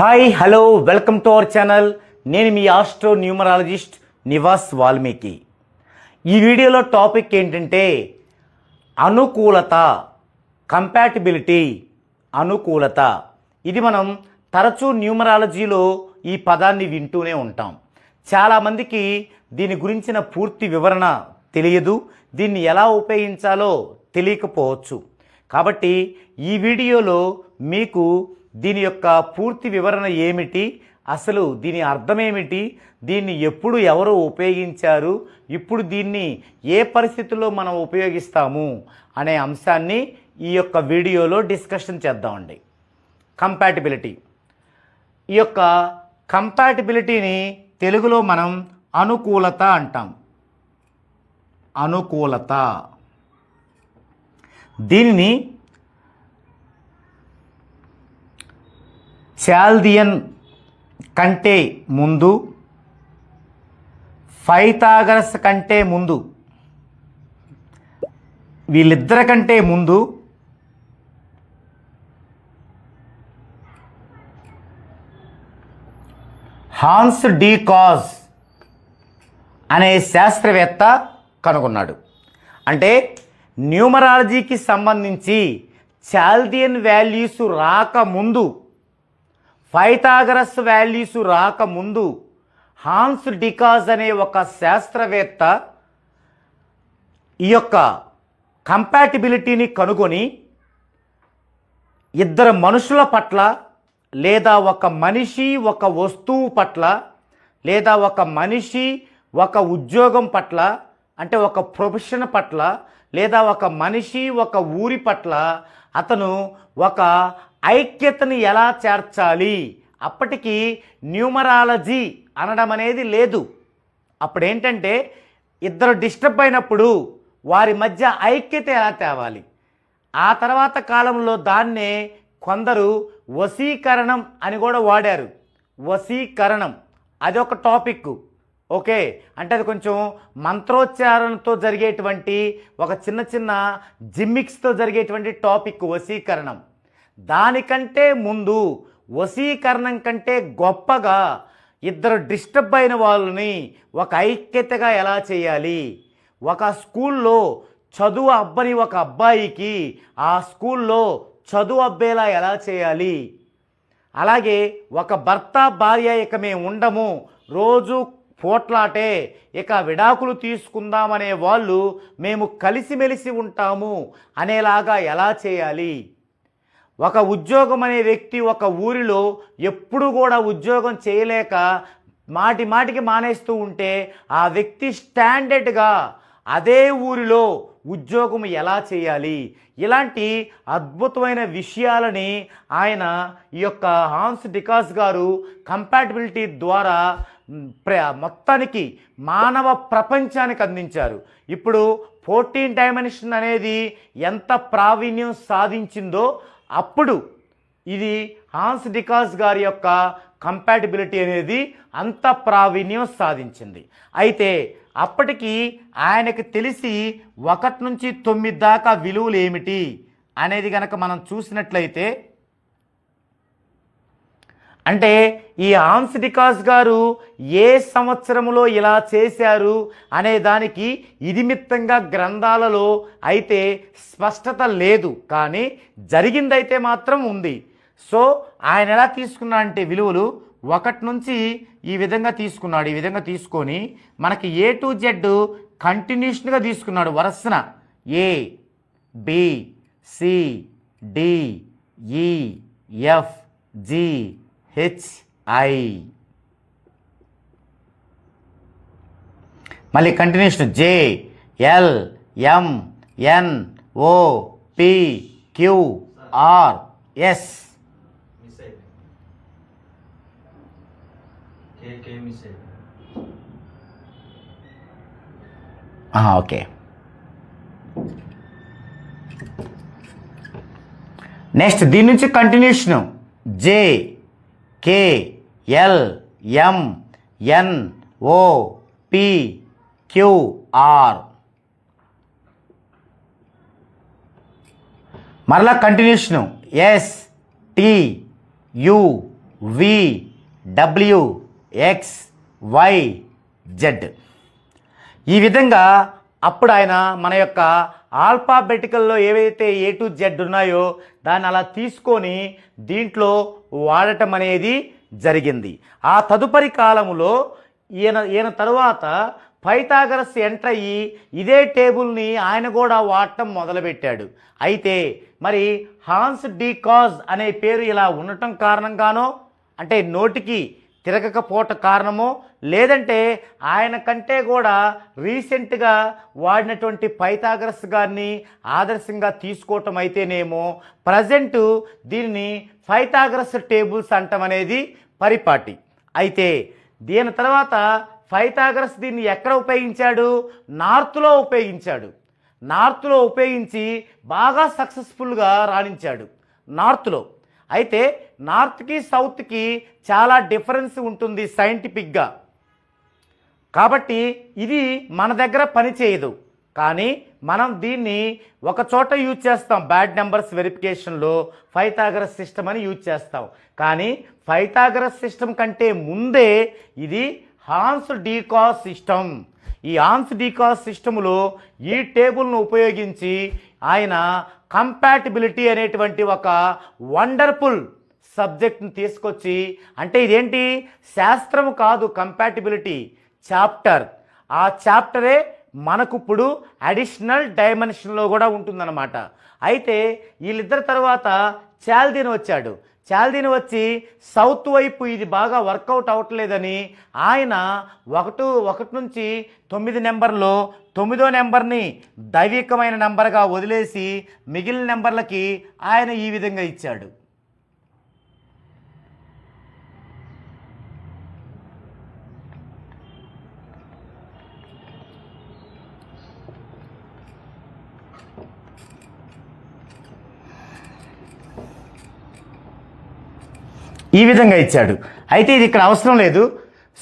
Hi hello welcome to our channel. నేను మీ astro numerologist Nivas Valmiki. ఈ వీడియోలో టాపిక్ ఏంటంటే అనుకూలత కంపాటిబిలిటీ అనుకూలత. ఇది మనం తరచూ న్యూమరాలజీలో ఈ పదాన్ని వింటూనే ఉంటాం. చాలామందికి దీని గురించిన పూర్తి వివరణ తెలియదు. దీన్ని ఎలా ఉపయోగించాలో తెలియకపోవచ్చు. కాబట్టి ఈ వీడియోలో మీకు దీని యొక్క పూర్తి వివరణ ఏమిటి? అసలు దీని అర్థమేమిటి? దీన్ని ఎప్పుడు ఎవరు ఉపయోగించారు? ఇప్పుడు దీన్ని ఏ పరిస్థితుల్లో మనం ఉపయోగిస్తాము? అనే అంశాన్ని ఈ యొక్క వీడియోలో డిస్కషన్ చేద్దామండి. కంపాటిబిలిటీ. ఈ యొక్క కంపాటిబిలిటీని తెలుగులో మనం అనుకూలత అంటాం. అనుకూలత. దీనిని చాల్దియన్ కంటే ముందు ఫైతాగరస్ కంటే ముందు వీళ్ళిద్దరి కంటే ముందు హాన్స్ డీ కాజ్ అనే శాస్త్రవేత్త కనుగొన్నాడు. అంటే న్యూమరాలజీకి సంబంధించి చాల్దియన్ వాల్యూస్ రాకముందు ఫైతాగరస్ వాల్యూస్ రాకముందు హాన్స్ డికాజ్ అనే ఒక శాస్త్రవేత్త ఈ యొక్క కంపాటిబిలిటీని కనుగొని ఇద్దరు మనుషుల పట్ల లేదా ఒక మనిషి ఒక వస్తువు పట్ల లేదా ఒక మనిషి ఒక ఉద్యోగం పట్ల అంటే ఒక ప్రొఫెషన్ పట్ల లేదా ఒక మనిషి ఒక ఊరి పట్ల అతను ఒక ఐక్యతని ఎలా చేర్చాలి? అప్పటికి న్యూమరాలజీ అనడం అనేది లేదు. అప్పుడేంటంటే ఇద్దరు డిస్టర్బ్ అయినప్పుడు వారి మధ్య ఐక్యత ఎలా తేవాలి? ఆ తర్వాత కాలంలో దాన్నే కొందరు వశీకరణం అని కూడా వాడారు. వశీకరణం. అదొక టాపిక్. ఓకే? అంటే అది కొంచెం మంత్రోచ్చారణతో జరిగేటువంటి ఒక చిన్న చిన్న జిమ్మిక్స్తో జరిగేటువంటి టాపిక్ వశీకరణం. దానికంటే ముందు వశీకరణం కంటే గొప్పగా ఇద్దరు డిస్టర్బ్ అయిన వాళ్ళని ఒక ఐక్యతగా ఎలా చేయాలి? ఒక స్కూల్లో చదువు అబ్బని ఒక అబ్బాయికి ఆ స్కూల్లో చదువు అబ్బేలా ఎలా చేయాలి? అలాగే ఒక భర్త భార్య ఇక మేము ఉండము రోజు పోట్లాటే ఇక విడాకులు తీసుకుందామనే వాళ్ళు మేము కలిసిమెలిసి ఉంటాము అనేలాగా ఎలా చేయాలి? ఒక ఉద్యోగం అనే వ్యక్తి ఒక ఊరిలో ఎప్పుడు కూడా ఉద్యోగం చేయలేక మాటి మాటికి మానేస్తూ ఉంటే ఆ వ్యక్తి స్టాండర్డ్గా అదే ఊరిలో ఉద్యోగం ఎలా చేయాలి? ఇలాంటి అద్భుతమైన విషయాలని ఆయన ఈ యొక్క హాన్స్ డికాస్ గారు కంపాటబిలిటీ ద్వారా ప్ర మొత్తానికి మానవ ప్రపంచానికి అందించారు. ఇప్పుడు ఫోర్టీన్ డైమెన్షన్ అనేది ఎంత ప్రావీణ్యం సాధించిందో అప్పుడు ఇది హాన్స్ డికాస్ గారి యొక్క కంపాటిబిలిటీ అనేది అంత ప్రావీణ్యం సాధించింది. అయితే అప్పటికి ఆయనకు తెలిసి ఒకటి నుంచి తొమ్మిది దాకా విలువలు ఏమిటి అనేది గనక మనం చూసినట్లయితే అంటే ఈ హాన్స్ గారు ఏ సంవత్సరంలో ఇలా చేశారు అనే దానికి ఇదిమిత్తంగా గ్రంథాలలో అయితే స్పష్టత లేదు. కానీ జరిగిందైతే మాత్రం ఉంది. సో ఆయన ఎలా తీసుకున్నా అంటే విలువలు ఒకటి నుంచి ఈ విధంగా తీసుకున్నాడు. ఈ విధంగా తీసుకొని మనకి ఏ టు జెడ్ కంటిన్యూషన్గా తీసుకున్నాడు. వరసన A B C D E F G H I I మళ్ళీ continuation J L M N O P Q R S okay next దీని నుంచి continuation J K L M N O P Q R మరలా continuation S T U V W X Y Z ఈ విధంగా అప్పుడు ఆయన మన యొక్క ఆల్ఫాబెటికల్లో ఏవైతే ఏ టు జెడ్ ఉన్నాయో దాన్ని అలా తీసుకొని దీంట్లో వాడటం అనేది జరిగింది. ఆ తదుపరి కాలములో ఈయన ఈయన తరువాత పైతాగరస్ ఎంటర్ అయ్యి ఇదే టేబుల్ని ఆయన కూడా వాడటం మొదలుపెట్టాడు. అయితే మరి హాన్స్ డీకాజ్ అనే పేరు ఇలా ఉండటం కారణంగానో అంటే నోటికి తిరగకపోవట కారణమో లేదంటే ఆయన కంటే కూడా రీసెంట్గా వాడినటువంటి పైథాగరస్ గారిని ఆదర్శంగా తీసుకోవటం అయితేనేమో ప్రజెంట్ దీనిని పైథాగరస్ టేబుల్స్ అంటం అనేది పరిపాటి. అయితే దీని తర్వాత పైథాగరస్ దీన్ని ఎక్కడ ఉపయోగించాడు? నార్త్లో ఉపయోగించాడు. నార్త్లో ఉపయోగించి బాగా సక్సెస్ఫుల్గా రాణించాడు. నార్త్లో. అయితే నార్త్కి సౌత్కి చాలా డిఫరెన్స్ ఉంటుంది సైంటిఫిక్గా. కాబట్టి ఇది మన దగ్గర పనిచేయదు కానీ మనం దీన్ని ఒక చోట యూజ్ చేస్తాం. బ్యాడ్ నెంబర్స్ వెరిఫికేషన్లో ఫైథాగరస్ సిస్టమ్ అని యూజ్ చేస్తాం. కానీ ఫైథాగరస్ సిస్టమ్ కంటే ముందే ఇది హాన్స్ డీకాస్ సిస్టమ్. ఈ హాన్స్ డీకాస్ సిస్టములో ఈ టేబుల్ను ఉపయోగించి ఆయన కంపాటిబిలిటీ అనేటువంటి ఒక వండర్ఫుల్ సబ్జెక్ట్ని తీసుకొచ్చి అంటే ఇదేంటి? శాస్త్రము కాదు కంపాటిబిలిటీ చాప్టర్ ఆ చాప్టరే మనకు ఇప్పుడు అడిషనల్ డైమెన్షన్లో కూడా ఉంటుందన్నమాట. అయితే వీళ్ళిద్దరి తర్వాత చాల్దిన్ వచ్చాడు. చాల్దీన్ వచ్చి సౌత్ వైపు ఇది బాగా వర్కౌట్ అవ్వట్లేదని ఆయన ఒకటి ఒకటి నుంచి తొమ్మిది నెంబర్లో తొమ్మిదో నెంబర్ని దైవికమైన నెంబర్గా వదిలేసి మిగిలిన నెంబర్లకి ఆయన ఈ విధంగా ఇచ్చాడు. ఈ విధంగా ఇచ్చాడు. అయితే ఇది ఇక్కడ అవసరం లేదు.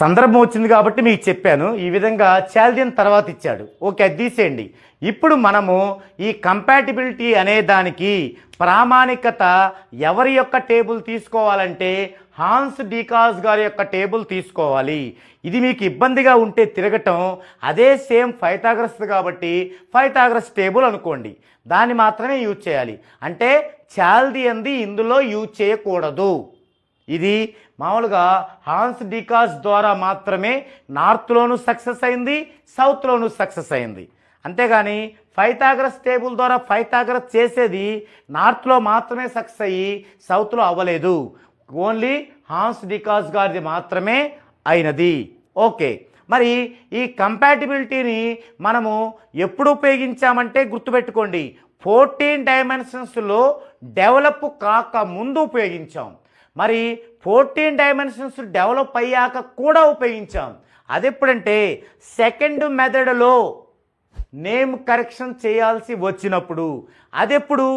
సందర్భం వచ్చింది కాబట్టి మీకు చెప్పాను. ఈ విధంగా చాల్దియన్ తర్వాత ఇచ్చాడు. ఓకే అది తీసేయండి. ఇప్పుడు మనము ఈ కంపాటిబిలిటీ అనే దానికి ప్రామాణికత ఎవరి యొక్క టేబుల్ తీసుకోవాలంటే హాన్స్ డీకాస్ గారి యొక్క టేబుల్ తీసుకోవాలి. ఇది మీకు ఇబ్బందిగా ఉంటే తిరగటం అదే సేమ్ ఫైతాగ్రస్ కాబట్టి ఫైతాగ్రస్ టేబుల్ అనుకోండి. దాన్ని మాత్రమే యూజ్ చేయాలి. అంటే చాల్ది అంది ఇందులో యూజ్ చేయకూడదు. ఇది మామూలుగా హాన్స్ డికాస్ ద్వారా మాత్రమే నార్త్లోనూ సక్సెస్ అయింది సౌత్లోనూ సక్సెస్ అయింది. అంతేగాని ఫైతాగ్రస్ టేబుల్ ద్వారా ఫైతాగ్రస్ చేసేది నార్త్లో మాత్రమే సక్సెస్ అయ్యి సౌత్లో అవ్వలేదు. ఓన్లీ హాన్స్ డికాస్ గారిది మాత్రమే అయినది. ఓకే. మరి ఈ కంపాటిబిలిటీని మనము ఎప్పుడు ఉపయోగించామంటే గుర్తుపెట్టుకోండి. ఫోర్టీన్ డైమెన్షన్స్లో డెవలప్ కాక ముందు ఉపయోగించాం. మరి ఫోర్టీన్ డైమెన్షన్స్ డెవలప్ అయ్యాక కూడా ఉపయోగించాం. అది ఎప్పుడంటే సెకండ్ మెథడ్లో నేమ్ కరెక్షన్ చేయాల్సి వచ్చినప్పుడు. అదెప్పుడు?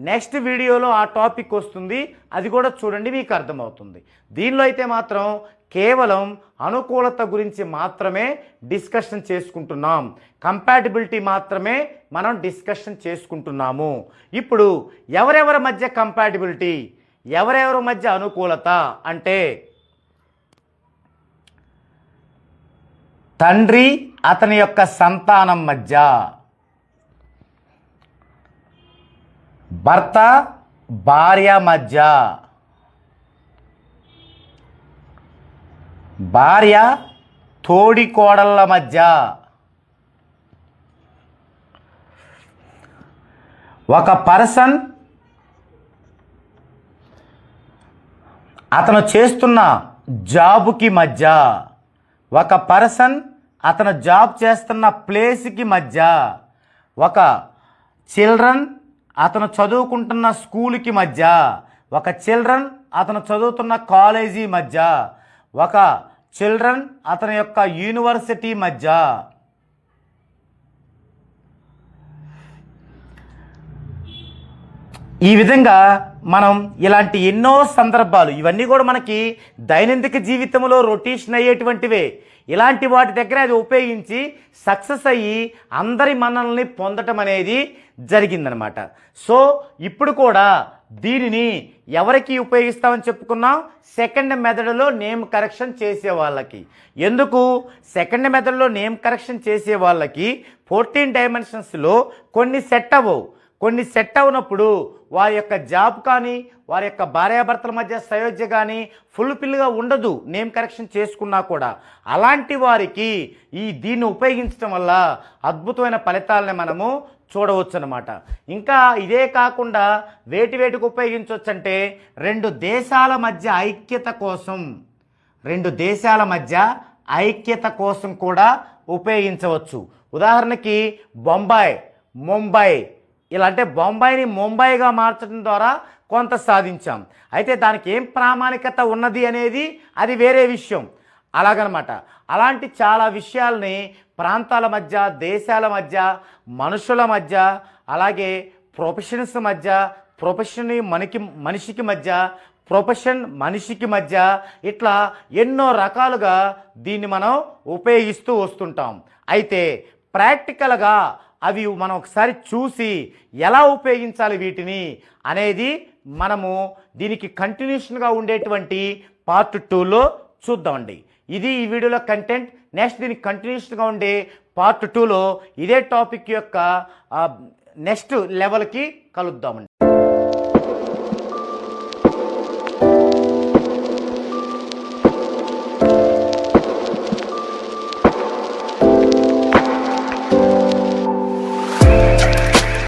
నెక్స్ట్ వీడియోలో ఆ టాపిక్ వస్తుంది. అది కూడా చూడండి మీకు అర్థమవుతుంది. దీనిలో అయితే మాత్రం కేవలం అనుకూలత గురించి మాత్రమే డిస్కషన్ చేసుకుంటున్నాం. కంపాటిబిలిటీ మాత్రమే మనం డిస్కషన్ చేసుకుంటున్నాము. ఇప్పుడు ఎవరెవరి మధ్య కంపాటిబిలిటీ? ఎవరెవరి మధ్య అనుకూలత అంటే తండ్రి అతని యొక్క సంతానం మధ్య భర్త భార్య మధ్య భార్య తోడి కోడళ్ళ మధ్య ఒక పర్సన్ అతను చేస్తున్న జాబుకి మధ్య ఒక పర్సన్ అతను జాబ్ చేస్తున్న ప్లేస్కి మధ్య ఒక చిల్డ్రన్ అతను చదువుకుంటున్న స్కూల్కి మధ్య ఒక చిల్డ్రన్ అతను చదువుతున్న కాలేజీ మధ్య ఒక చిల్డ్రన్ అతని యొక్క యూనివర్సిటీ మధ్య ఈ విధంగా మనం ఇలాంటి ఎన్నో సందర్భాలు ఇవన్నీ కూడా మనకి దైనందిక జీవితంలో రొటేషన్ అయ్యేటువంటివే. ఇలాంటి వాటి దగ్గర అది ఉపయోగించి సక్సెస్ అయ్యి అందరి మనల్ని పొందటం అనేది జరిగిందనమాట. సో ఇప్పుడు కూడా దీనిని ఎవరికి ఉపయోగిస్తామని చెప్పుకున్నాం? సెకండ్ మెథడ్లో నేమ్ కరెక్షన్ చేసే వాళ్ళకి. ఎందుకు? సెకండ్ మెథడ్లో నేమ్ కరెక్షన్ చేసే వాళ్ళకి ఫోర్టీన్ డైమెన్షన్స్లో కొన్ని సెట్ అవ్వవు. కొన్ని సెట్ అవునప్పుడు వారి యొక్క జాబ్ కానీ వారి యొక్క భార్యాభర్తల మధ్య సయోధ్య కానీ ఫుల్ఫిల్గా ఉండదు నేమ్ కరెక్షన్ చేసుకున్నా కూడా. అలాంటి వారికి ఈ దీన్ని ఉపయోగించడం వల్ల అద్భుతమైన ఫలితాలని మనము చూడవచ్చు అనమాట ఇంకా ఇదే కాకుండా వేటి వేటికి ఉపయోగించవచ్చు అంటే రెండు దేశాల మధ్య ఐక్యత కోసం రెండు దేశాల మధ్య ఐక్యత కోసం కూడా ఉపయోగించవచ్చు. ఉదాహరణకి బొంబాయి ముంబై ఇలా అంటే బొంబాయిని ముంబైగా మార్చడం ద్వారా కొంత సాధించాం. అయితే దానికి ఏం ప్రామాణికత ఉన్నది అనేది అది వేరే విషయం. అలాగనమాట. అలాంటి చాలా విషయాల్ని ప్రాంతాల మధ్య దేశాల మధ్య మనుషుల మధ్య అలాగే ప్రొఫెషన్స్ మధ్య ప్రొఫెషన్ మనకి మనిషికి మధ్య ప్రొఫెషన్ మనిషికి మధ్య ఇట్లా ఎన్నో రకాలుగా దీన్ని మనం ఉపయోగిస్తూ వస్తుంటాం. అయితే ప్రాక్టికల్గా అవి మనం ఒకసారి చూసి ఎలా ఉపయోగించాలి వీటిని అనేది మనము దీనికి కంటిన్యూషన్గా ఉండేటువంటి పార్ట్ టూలో చూద్దామండి. ఇది ఈ వీడియోలో కంటెంట్. నెక్స్ట్ దీనికి కంటిన్యూషన్గా ఉండే పార్ట్ టూలో ఇదే టాపిక్ యొక్క నెక్స్ట్ లెవెల్కి కలుద్దామండి.